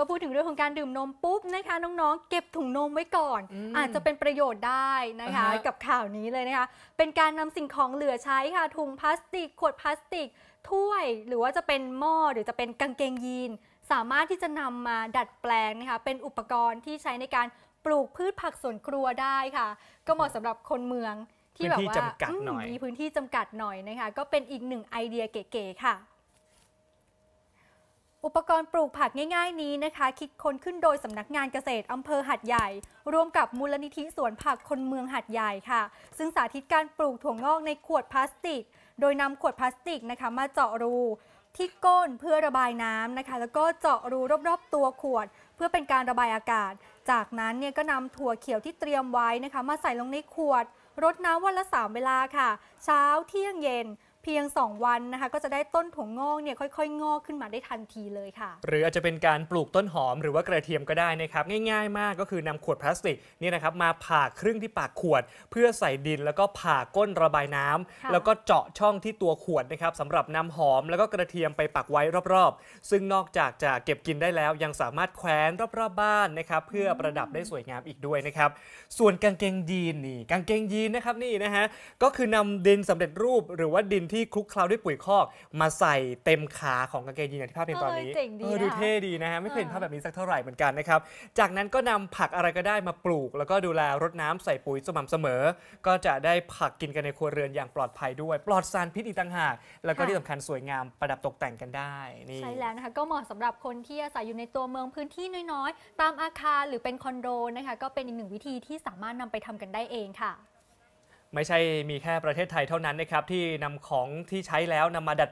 ก็พูดถึงเรื่องของการดื่มนมปุ๊บนะคะ น้องๆ เก็บถุงนมไว้ก่อนอืมอาจจะเป็นประโยชน์ได้นะคะอ่าฮะกับข่าวนี้เลยนะคะ เป็นการนำสิ่งของเหลือใช้ค่ะถุงพลาสติก ขวดพลาสติก ถ้วยหรือว่าจะเป็นหม้อหรือจะเป็นกางเกงยีน สามารถที่จะนำมาดัดแปลงนะคะเป็นอุปกรณ์ที่ใช้ในการปลูกพืชผักสวนครัวได้ค่ะ ก็เหมาะสำหรับคนเมืองที่แบบพื้นที่ว่าจำกัดหน่อยมมีพื้นที่จำกัดหน่อยนะคะ ก็เป็นอีกหนึ่งไอเดียเก๋ๆค่ะ อุปกรณ์ปลูกผักง่าย ๆ นี้นะคะ คิดค้นขึ้นโดยสำนักงานเกษตรอำเภอหัดใหญ่ ร่วมกับมูลนิธิสวนผักคนเมืองหัดใหญ่ค่ะ ซึ่งสาธิตการปลูกถั่วงอกในขวดพลาสติก โดยนำขวดพลาสติกนะคะ มาเจาะรูที่ก้นเพื่อระบายน้ำนะคะ แล้วก็เจาะรูรอบๆตัวขวด เพื่อเป็นการระบายอากาศ จากนั้นเนี่ยก็นำถั่วเขียวที่เตรียมไว้นะคะ มาใส่ลงในขวดรดน้ำวันละ 3 เวลาค่ะ เช้าเที่ยงเย็น เพียง 2 วันนะคะก็จะได้ต้นถั่วงอกเนี่ยค่อยๆ งอกขึ้นมาได้ทันทีเลยค่ะ หรืออาจจะเป็นการปลูกต้นหอมหรือว่ากระเทียมก็ได้นะครับง่ายๆ มากก็คือนำขวดพลาสติกนี่นะครับมาผ่าครึ่งที่ปากขวด เพื่อใส่ดินแล้วก็ผ่าก้นระบายน้ำค่ะแล้วก็เจาะช่องที่ตัวขวดนะครับสำหรับนำหอมแล้วก็กระเทียมไปปักไว้รอบๆ ซึ่งนอกจากจะเก็บกินได้แล้ว ยังสามารถแขวนรอบๆบ้านนะครับเพื่อประดับได้สวยงามอีกด้วยนะครับส่วนกางเกงยีนนี่กางเกงยีนนะครับนี่นะฮะก็คือนำดินสำเร็จรูปหรือว่าดินที่คลุกเคล้าด้วยปุ๋ยคอก มาใส่เต็มขาของกางเกงยีนอย่างที่ภาพเห็นตอนนี้เออเจ๋งดีออดูนะคะ เท่ดีนะฮะไม่เคยเห็นเออภาพแบบนี้สักเท่าไหร่เหมือนกันนะครับ จากนั้นก็นำผักอะไรก็ได้มาปลูก แล้วก็ดูแลรดน้ำใส่ปุ๋ยสม่ำเสมอ ก็จะได้ผักกินกันในครัวเรือนอย่างปลอดภัยด้วย ปลอดสารพิษอีกต่างหาก แล้วก็ที่สำคัญสวยงามประดับตกแต่งกันได้นี่ ใช่แล้วนะคะก็เหมาะสำหรับคนที่อาศัยอยู่ในตัวเมืองพื้นที่น้อยๆ ตามอาคารหรือเป็นคอนโดนะคะก็เป็นอีกหนึ่งวิธีที่สามารถนำไปทำกันได้เองค่ะ ไม่ใช่มีแค่ประเทศไทยเท่านั้นนะครับที่นำของที่ใช้แล้วนำมาดัด